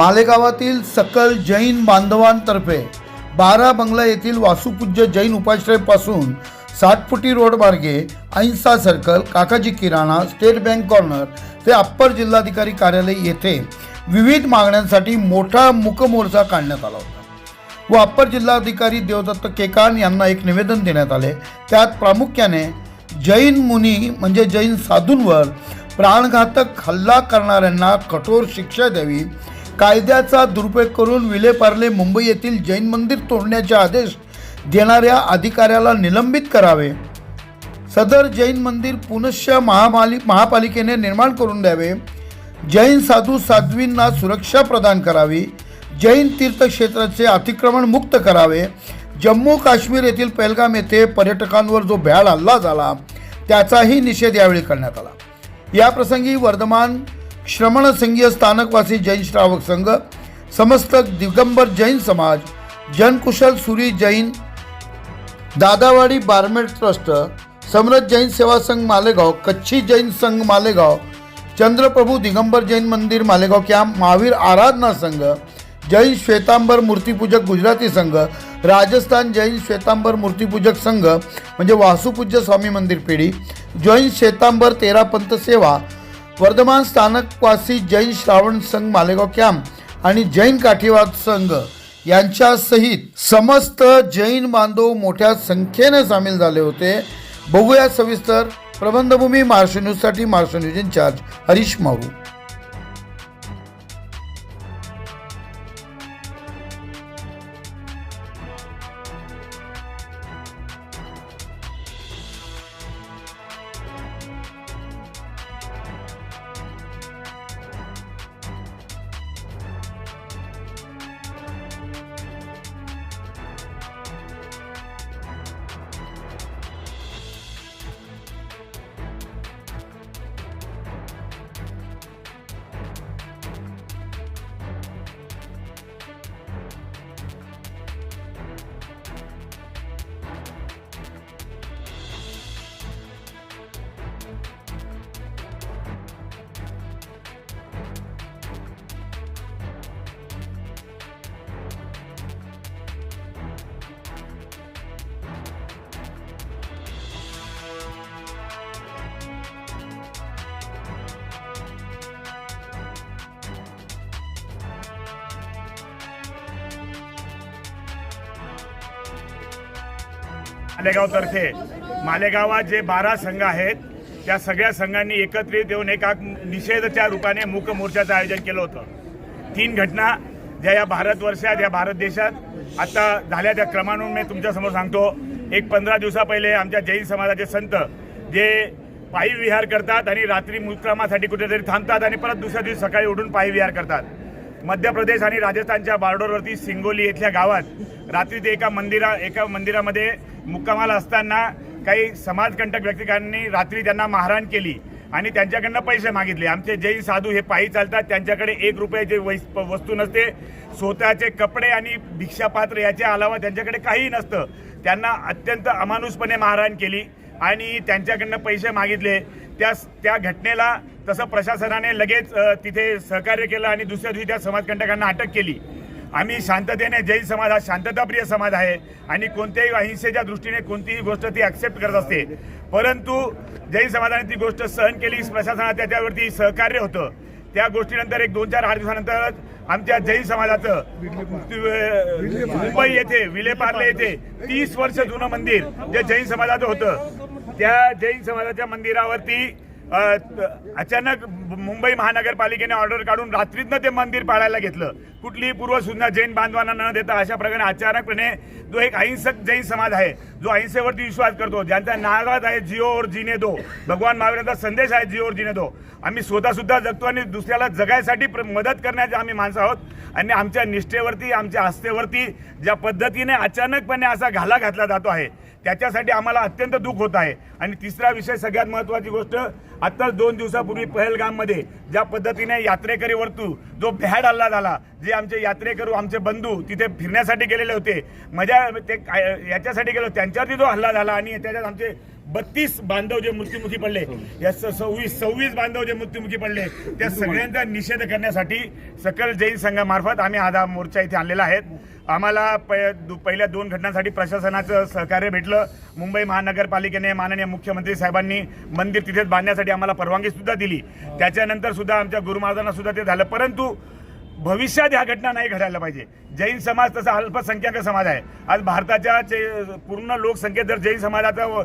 मालेगावातील सकल जैन बांधवांतर्फे बारा बंगला येथील वासुपूज्य जैन उपाश्रयपासून सातपुटी रोडमार्गे रोड मार्गे अहिंसा सर्कल काकाजी किराणा स्टेट बँक कॉर्नर ते अप्पर जिल्हाधिकारी कार्यालय येथे विविध मागण्यांसाठी मोठा मूकमोर्चा काढण्यात आला होता. व अप्पर जिल्हाधिकारी देवदत्त केकान यांना एक निवेदन देण्यात आले. त्यात प्रामुख्याने जैन मुनी म्हणजे जैन साधूंवर प्राणघातक हल्ला करणाऱ्यांना कठोर शिक्षा द्यावी कायद्याचा दुरुपयोग करून विलेपार्ले मुंबई येथील जैन मंदिर तोडण्याचे आदेश देणाऱ्या अधिकाऱ्याला निलंबित करावे. सदर जैन मंदिर पुनश्च महामाली महापालिकेने निर्माण करून द्यावे. जैन साधू साध्वींना सुरक्षा प्रदान करावी. जैन तीर्थक्षेत्राचे अतिक्रमण मुक्त करावे. जम्मू काश्मीर येथील पहलगाम येथे पर्यटकांवर जो भ्याड हल्ला झाला त्याचाही निषेध यावेळी करण्यात आला. या प्रसंगी वर्धमान श्रमण संघीय स्थानकवासी जैन श्रावक संघ, समस्त दिगंबर जैन समाज जनकुशल सूरी जैन, दादावाडी बारमेड ट्रस्ट समरथ जैन सेवा संघ मालेगाव, कच्छी जैन संघ मालेगाव, चंद्रप्रभु दिगंबर जैन मंदिर मालेगाव कॅम्प महावीर आराधना संघ, जैन श्वेतांबर मूर्तिपूजक गुजराती संघ, राजस्थान जैन श्वेतांबर मूर्तिपूजक संघ, म्हणजे वासुपूज्य स्वामी मंदिर पेढी, जैन श्वेतांबर तेरा पंथ सेवा वर्धमान स्थानकवासी जैन श्रावण संघ मालेगाव कॅम्प आणि जैन काठीवाद संघ यांच्यासहित समस्त जैन बांधव मोठ्या संख्येने सामील झाले होते. बघूया सविस्तर. प्रबंधभूमी महाराष्ट्र न्यूजसाठी महाराष्ट्र न्यूज इन्चार्ज हरीश मारू. मालेगावतर्फे. मालेगावात जे बारा संघ आहेत त्या सगळ्या संघांनी एकत्रित येऊन एका निषेधच्या रूपाने मूक मोर्चाचं आयोजन केलं होतं. तीन घटना ज्या या भारतवर्षात या भारत देशात आता झाल्या त्या क्रमानं मी तुमच्यासमोर सांगतो. एक पंधरा दिवसा पहिले आमच्या जैन समाजाचे संत जे पायी विहार करतात आणि रात्री मुक्कामासाठी कुठेतरी थांबतात आणि परत दुसऱ्या दिवशी सकाळी उठून पायी विहार करतात. मध्य प्रदेश आणि राजस्थानच्या बॉर्डरवरती सिंगोली येथल्या गावात रात्री ते एका मंदिरा एका मंदिरामध्ये मुक्कामाला असताना काही समाजकंटक व्यक्तिकांनी रात्री त्यांना मारहाण केली आणि त्यांच्याकडनं पैसे मागितले. आमचे जैन साधू हे पायी चालतात. त्यांच्याकडे एक रुपयाची वैस- वस्तू नसते स्वतःचे कपडे आणि भिक्षापात्र याच्या अलावा त्यांच्याकडे काही नसतं. त्यांना अत्यंत अमानुषपणे मारहाण केली आणि त्यांच्याकडनं पैसे मागितले. त्या त्या घटनेला तसं प्रशासनाने लगेच तिथे सहकार्य केलं आणि दुसऱ्या दिवशी त्या समाजकंटकांना अटक केली. आम्ही शांततेने जैन समाज हा शांतताप्रिय समाज आहे आणि कोणत्याही अहिंसेच्या दृष्टीने कोणतीही गोष्ट ती ॲक्सेप्ट करत असते. परंतु जैन समाजाने ती गोष्ट सहन केली प्रशासनात त्याच्यावरती सहकार्य होतं. त्या गोष्टीनंतर एक दोन चार आठ दिवसानंतर आमच्या जैन समाजाचं मुंबई येथे विलेपार्ले येथे तीस वर्ष जुनं मंदिर जे जैन समाजाचं होतं. त्या जैन समाजाच्या मंदिरावरती अचानक मुंबई महानगरपालिकेने ऑर्डर काढून रात्रीतनं ते मंदिर पाळायला घेतलं. कुठलीही पूर्वसूचना जैन बांधवांना न देता अशा प्रकारे अचानकपणे जो एक अहिंसक जैन समाज आहे जो अहिंसेवरती विश्वास करतो ज्यांचा नाराज आहे जिओ और जिने दो भगवान महावीरांचा संदेश आहे जिओ और जिने दो. आम्ही स्वतःसुद्धा जगतो आणि दुसऱ्याला जगायसाठी प्र- मदत करण्याचे आम्ही माणसं आहोत. आणि आमच्या निष्ठेवरती आमच्या आस्थेवरती ज्या पद्धतीने अचानकपणे असा घाला घातला जातो आहे त्याच्यासाठी आम्हाला अत्यंत दुःख होत आहे. आणि तिसरा विषय सगळ्यात महत्वाची गोष्ट आत्ताच दोन दिवसापूर्वी पहलगाममध्ये ज्या पद्धतीने यात्रेकरीवरतू जो भ्याड हल्ला झाला जे आमचे यात्रेकरू आमचे बंधू तिथे फिरण्यासाठी गेलेले होते मजा ते काय- याच्यासाठी गेलो त्यांच्यावरती जो हल्ला झाला आणि त्याच्यात आमचे बत्तीस बांधव जे मृत्युमुखी पडले या सव्वीस सव्वीस बांधव जे मृत्युमुखी पडले त्या सगळ्यांचा निषेध करण्यासाठी सकल जैन संघामार्फत आम्ही हा मोर्चा इथे आणलेला आहे. आम्हाला दु- पहिल्या दोन घटनांसाठी प्रशासनाचं सहकार्य भेटलं. मुंबई महानगरपालिकेने माननीय मुख्यमंत्री साहेबांनी मंदिर तिथेच बांधण्यासाठी आम्हाला परवानगी सुद्धा दिली. त्याच्यानंतर सुद्धा आमच्या गुरुमहाराजांना सुद्धा ते झालं. परंतु भविष्यात ह्या घटना नाही घडायला पाहिजे. जैन समाज तसा अल्पसंख्याक समाज आहे. आज भारताच्या चे- पूर्ण लोकसंख्येत जर जैन समाजाचा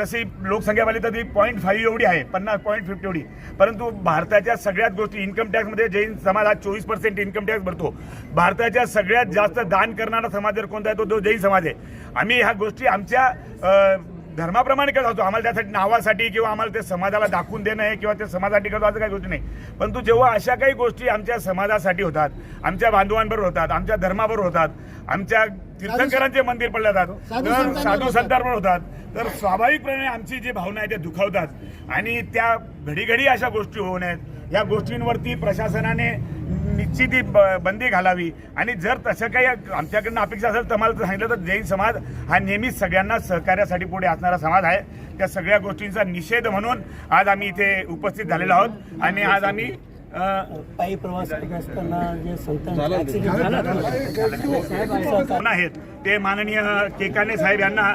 तशी लोकसंख्या पाहिली तर ती पॉईंट फाईव्ह एवढी आहे. पन्नास पॉईंट फिफ्टी एवढी. परंतु भारताच्या सगळ्यात गोष्टी इन्कम टॅक्समध्ये जैन समाज हा चोवीस पर्सेंट इन्कम टॅक्स भरतो. भारताच्या सगळ्यात जास्त दान करणारा समाज जर कोणता आहे तो तो जैन समाज आहे. आम्ही ह्या गोष्टी आमच्या धर्माप्रमाणे करत असतो. आम्हाला त्यासाठी नावासाठी किंवा आम्हाला ते समाजाला दाखवून देणं आहे किंवा ते समाजासाठी करतो असं काही गोष्टी नाही. परंतु जेव्हा अशा काही गोष्टी आमच्या समाजासाठी होतात आमच्या बांधवांबरोबर होतात आमच्या धर्माबरोबर होतात आमच्या तीर्थंकरांचे मंदिर पडले जातात साधू तर साधू होतात. संतांबरोबर होतात. तर स्वाभाविकपणे आमची जी भावना आहे त्या दुखावतात. आणि त्या घडी घडी अशा गोष्टी होऊ नयेत. या गोष्टींवरती प्रशासनाने निश्चित ही ब- बंदी घालावी. आणि जर तसं काही आमच्याकडनं अपेक्षा असेल तर मला सांगितलं तर जैन समाज हा नेहमीच सगळ्यांना सहकार्यासाठी पुढे असणारा समाज आहे. त्या सगळ्या गोष्टींचा निषेध म्हणून आज आम्ही इथे उपस्थित झालेलो आहोत. आणि आज आम्ही पायी प्रवास करत असताना जे कोण आहेत. ते माननीय केकाने साहेब यांना